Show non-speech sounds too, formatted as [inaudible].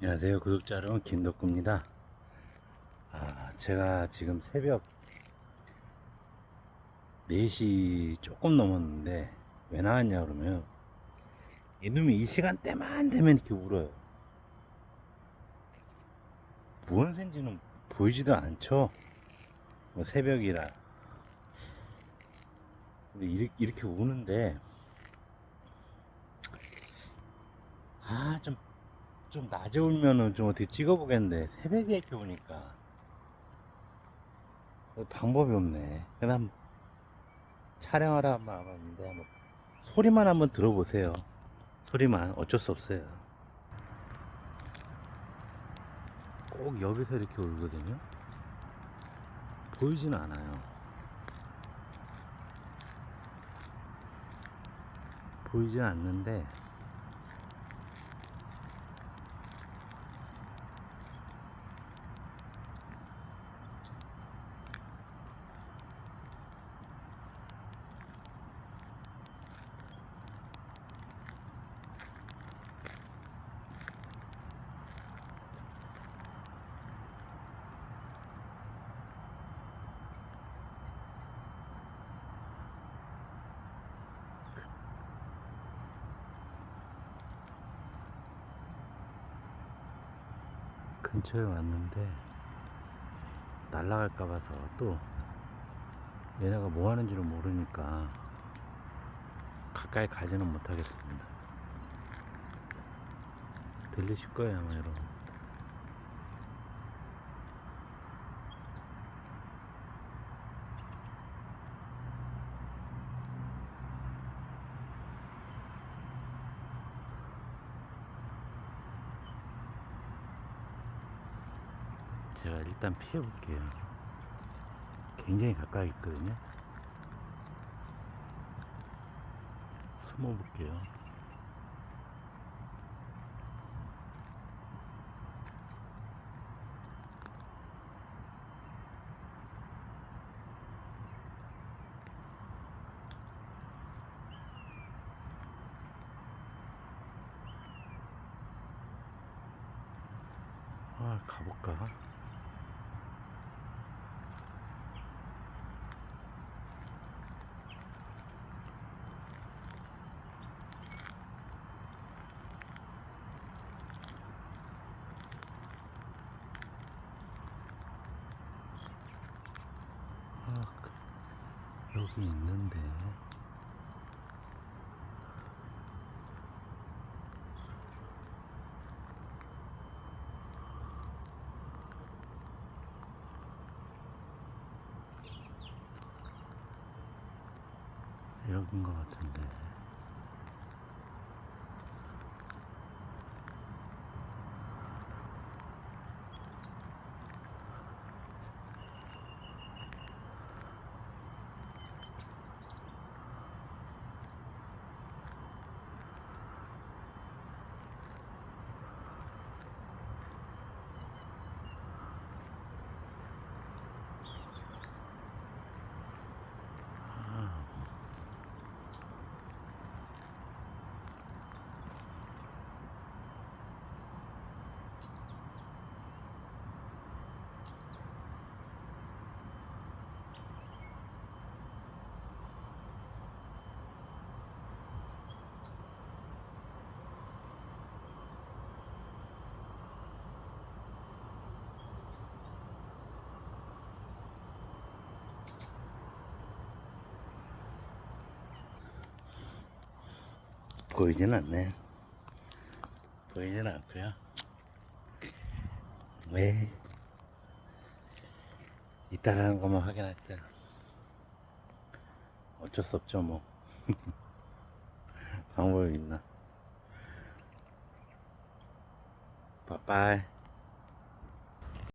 안녕하세요. 구독자 여러분 김덕구입니다. 아 제가 지금 새벽 4시 조금 넘었는데 왜 나왔냐 그러면 이놈이 이 시간대만 되면 이렇게 울어요. 무슨 새인지는 보이지도 않죠? 뭐 새벽이라. 근데 이렇게, 이렇게 우는데 아좀 좀 낮에 울면은 좀 어떻게 찍어보겠는데 새벽에 이렇게 오니까 방법이 없네. 그냥 한번 촬영하러 한번 와봤는데 한번 소리만 한번 들어보세요. 소리만 어쩔 수 없어요. 꼭 여기서 이렇게 울거든요. 보이지는 않아요. 보이진 않는데 근처에 왔는데 날아갈까 봐서 또 얘네가 뭐 하는 지를 모르니까 가까이 가지는 못하겠습니다. 들리실 거예요 아마 여러분. 제가 일단 피해 볼게요. 굉장히 가까이 있거든요. 숨어 볼게요. 아, 가볼까? 아, 그- 여기 있는데. 여긴 것 같은데. 아, 보이진 않네. 보이진 않고요. 왜? 있다라는 것만 확인했죠. 어쩔 수 없죠, 뭐. [laughs] 방법이 있나. 빠빠이.